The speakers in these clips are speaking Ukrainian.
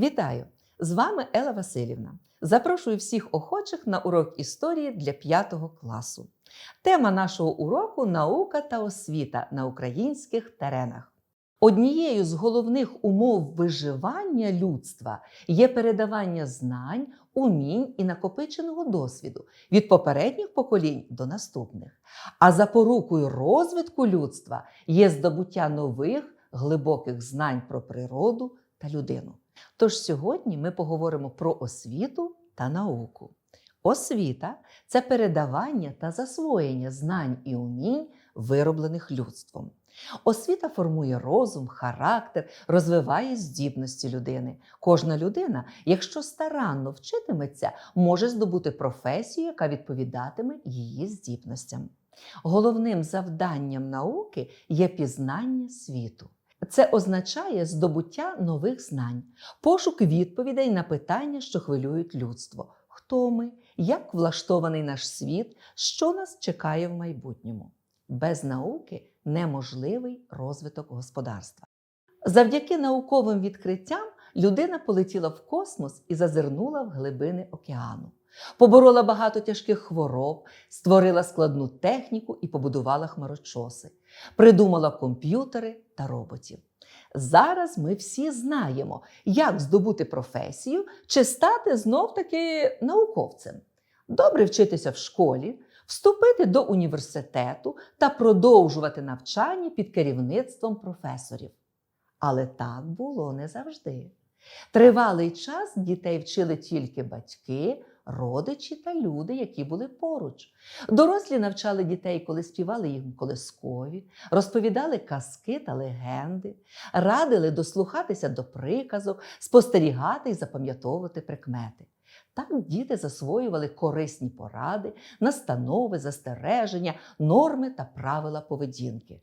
Вітаю! З вами Елла Васильівна. Запрошую всіх охочих на урок історії для 5 класу. Тема нашого уроку наука та освіта на українських теренах. Однією з головних умов виживання людства є передавання знань, умінь і накопиченого досвіду від попередніх поколінь до наступних. А запорукою розвитку людства є здобуття нових глибоких знань про природу та людину. Тож сьогодні ми поговоримо про освіту та науку. Освіта це передавання та засвоєння знань і умінь, вироблених людством. Освіта формує розум, характер, розвиває здібності людини. Кожна людина, якщо старанно вчитиметься, може здобути професію, яка відповідатиме її здібностям. Головним завданням науки є пізнання світу. Це означає здобуття нових знань, пошук відповідей на питання, що хвилюють людство. Хто ми, як влаштований наш світ, що нас чекає в майбутньому. Без науки неможливий розвиток господарства. Завдяки науковим відкриттям людина полетіла в космос і зазирнула в глибини океану. Поборола багато тяжких хвороб, створила складну техніку і побудувала хмарочоси, придумала комп'ютери та роботів. Зараз ми всі знаємо, як здобути професію чи стати знов-таки науковцем. Добре вчитися в школі, вступити до університету та продовжувати навчання під керівництвом професорів. Але так було не завжди. Тривалий час дітей вчили тільки батьки, родичі та люди, які були поруч. Дорослі навчали дітей, коли співали їм колискові, розповідали казки та легенди, радили дослухатися до приказок, спостерігати і запам'ятовувати прикмети. Так діти засвоювали корисні поради, настанови, застереження, норми та правила поведінки.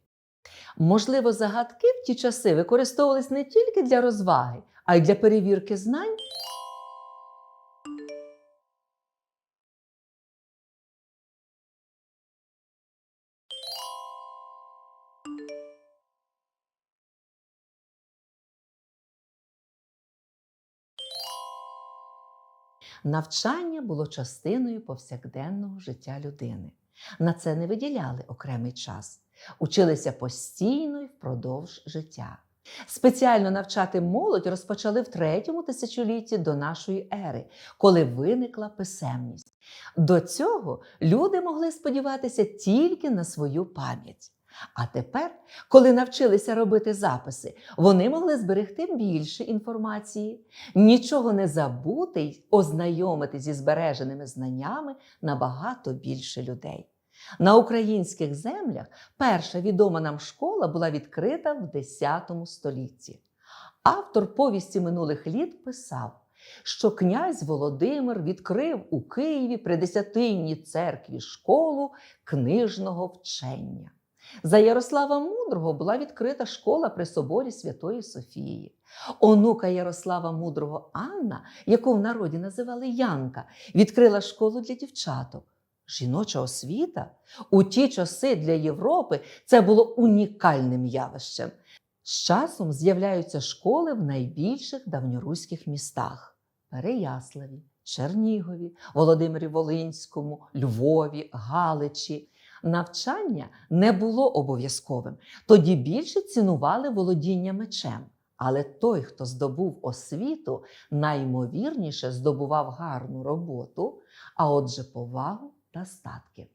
Можливо, загадки в ті часи використовувались не тільки для розваги, а й для перевірки знань. Навчання було частиною повсякденного життя людини. На це не виділяли окремий час, училися постійно і впродовж життя. Спеціально навчати молодь розпочали в третьому тисячолітті до нашої ери, коли виникла писемність. До цього люди могли сподіватися тільки на свою пам'ять. А тепер, коли навчилися робити записи, вони могли зберегти більше інформації, нічого не забути й ознайомити зі збереженими знаннями набагато більше людей. На українських землях перша відома нам школа була відкрита в X столітті. Автор повісті минулих літ писав, що князь Володимир відкрив у Києві при Десятинній церкві школу книжного вчення. За Ярослава Мудрого була відкрита школа при соборі Святої Софії. Онука Ярослава Мудрого Анна, яку в народі називали Янка, відкрила школу для дівчаток. Жіноча освіта у ті часи для Європи це було унікальним явищем. З часом з'являються школи в найбільших давньоруських містах Переяславі, Чернігові, Володимирі Волинському, Львові, Галичі. Навчання не було обов'язковим. Тоді більше цінували володіння мечем. Але той, хто здобув освіту, наймовірніше здобував гарну роботу, а отже, повагу та статки.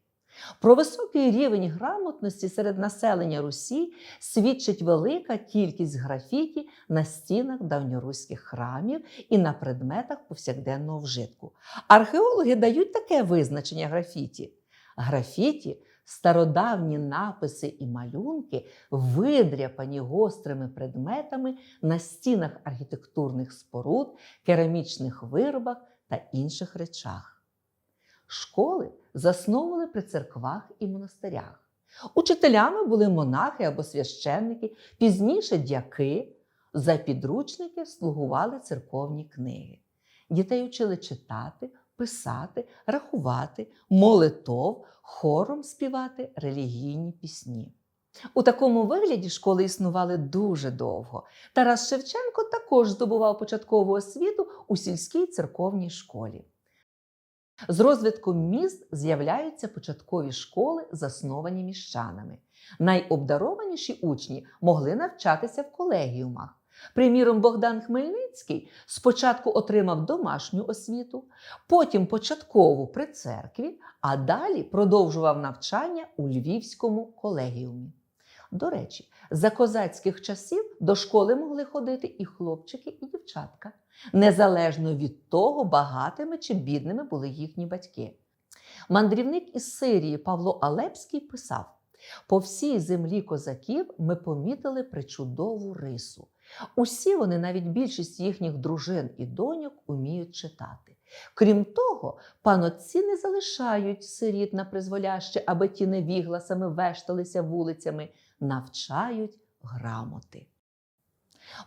Про високий рівень грамотності серед населення Русі свідчить велика кількість графіті на стінах давньоруських храмів і на предметах повсякденного вжитку. Археологи дають таке визначення графіті. Графіті стародавні написи і малюнки, видряпані гострими предметами на стінах архітектурних споруд, керамічних виробах та інших речах. Школи засновували при церквах і монастирях. Учителями були монахи або священники, пізніше дяки. За підручники слугували церковні книги. Дітей учили читати, писати, рахувати, молитов, хором співати релігійні пісні. У такому вигляді школи існували дуже довго. Тарас Шевченко також здобував початкову освіту у сільській церковній школі. З розвитком міст з'являються початкові школи, засновані міщанами. Найобдарованіші учні могли навчатися в колегіумах. Приміром, Богдан Хмельницький спочатку отримав домашню освіту, потім початкову при церкві, а далі продовжував навчання у Львівському колегіумі. До речі, за козацьких часів до школи могли ходити і хлопчики, і дівчатка, незалежно від того, багатими чи бідними були їхні батьки. Мандрівник із Сирії Павло Алепський писав: по всій землі козаків ми помітили причудову рису. Усі вони, навіть більшість їхніх дружин і доньок, уміють читати. Крім того, панотці не залишають сиріт на призволяще, аби ті невігласами вешталися вулицями, навчають грамоти.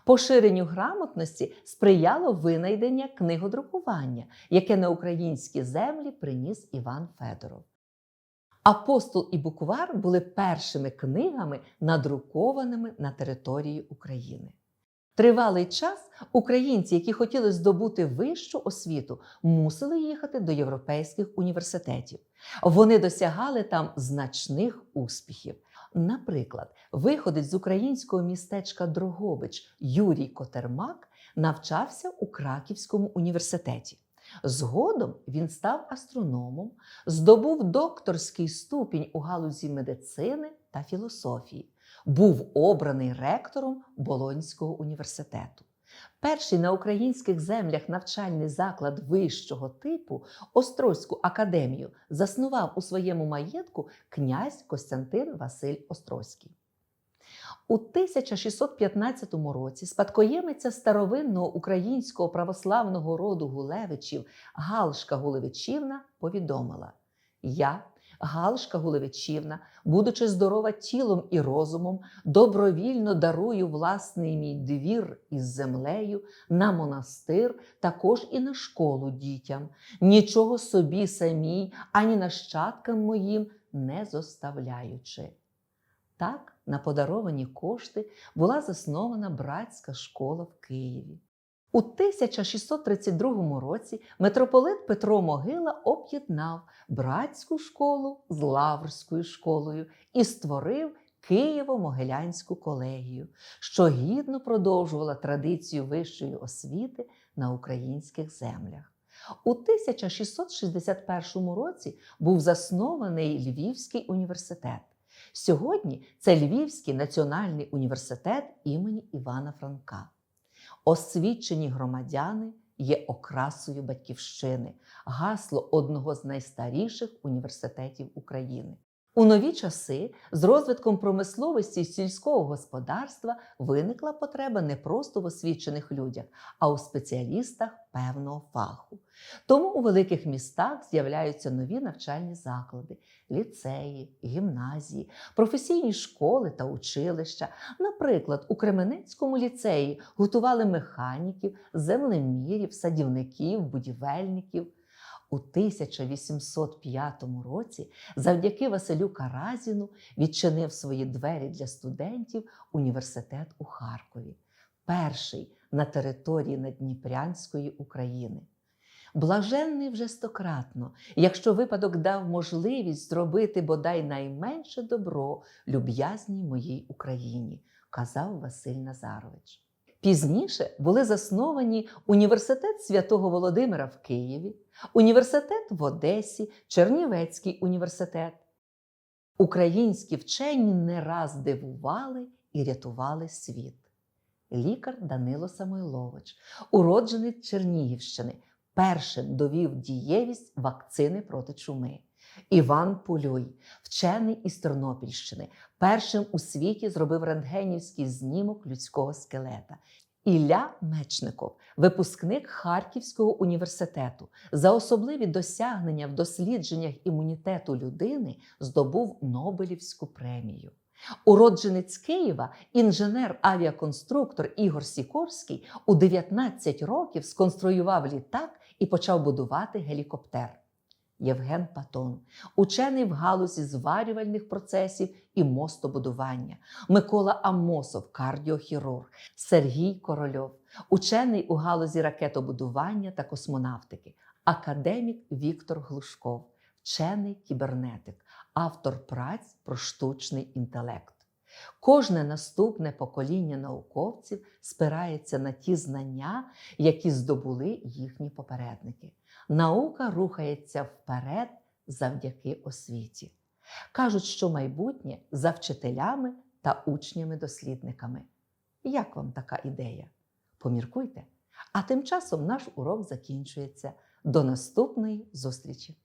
Поширенню грамотності сприяло винайдення книгодрукування, яке на українські землі приніс Іван Федоров. Апостол і буквар були першими книгами, надрукованими на території України. Тривалий час українці, які хотіли здобути вищу освіту, мусили їхати до європейських університетів. Вони досягали там значних успіхів. Наприклад, виходець з українського містечка Дрогобич Юрій Котермак навчався у Краківському університеті. Згодом він став астрономом, здобув докторський ступінь у галузі медицини та філософії, був обраний ректором Болонського університету. Перший на українських землях навчальний заклад вищого типу Острозьку академію заснував у своєму маєтку князь Костянтин Василь Острозький. У 1615 році спадкоємиця старовинного українського православного роду Гулевичів Галшка Гулевичівна повідомила: Я, Галшка Гулевичівна, будучи здорова тілом і розумом, добровільно дарую власний мій двір із землею на монастир, також і на школу дітям, нічого собі самій, ані нащадкам моїм не зоставляючи. Так, на подаровані кошти була заснована братська школа в Києві. У 1632 році митрополит Петро Могила об'єднав братську школу з Лаврською школою і створив Києво-Могилянську колегію, що гідно продовжувала традицію вищої освіти на українських землях. У 1661 році був заснований Львівський університет. Сьогодні це Львівський національний університет імені Івана Франка. Освічені громадяни є окрасою батьківщини, гасло одного з найстаріших університетів України. У нові часи з розвитком промисловості і сільського господарства виникла потреба не просто в освічених людях, а у спеціалістах певного фаху. Тому у великих містах з'являються нові навчальні заклади, ліцеї, гімназії, професійні школи та училища. Наприклад, у Кременецькому ліцеї готували механіків, землемірів, садівників, будівельників. У 1805 році, завдяки Василю Каразіну, відчинив свої двері для студентів університет у Харкові, перший на території Надніпрянської України. Блаженний вже стократно, якщо випадок дав можливість зробити бодай найменше добро люб'язній моїй Україні, казав Василь Назарович. Пізніше були засновані університет святого Володимира в Києві, університет в Одесі, Чернівецький університет. Українські вчені не раз дивували і рятували світ. Лікар Данило Самойлович, уродженець Чернігівщини, першим довів дієвість вакцини проти чуми. Іван Пулюй, вчений із Тернопільщини, першим у світі зробив рентгенівський знімок людського скелета. Ілля Мечников, випускник Харківського університету, за особливі досягнення в дослідженнях імунітету людини здобув Нобелівську премію. Уродженець Києва, інженер-авіаконструктор Ігор Сікорський у 19 років сконструював літак і почав будувати гелікоптер. Євген Патон, учений в галузі зварювальних процесів і мостобудування, Микола Амосов, кардіохірург, Сергій Корольов, учений у галузі ракетобудування та космонавтики, академік Віктор Глушков, вчений кібернетик, автор праць про штучний інтелект. Кожне наступне покоління науковців спирається на ті знання, які здобули їхні попередники. Наука рухається вперед завдяки освіті. Кажуть, що майбутнє за вчителями та учнями-дослідниками. Як вам така ідея? Поміркуйте. А тим часом наш урок закінчується. До наступної зустрічі!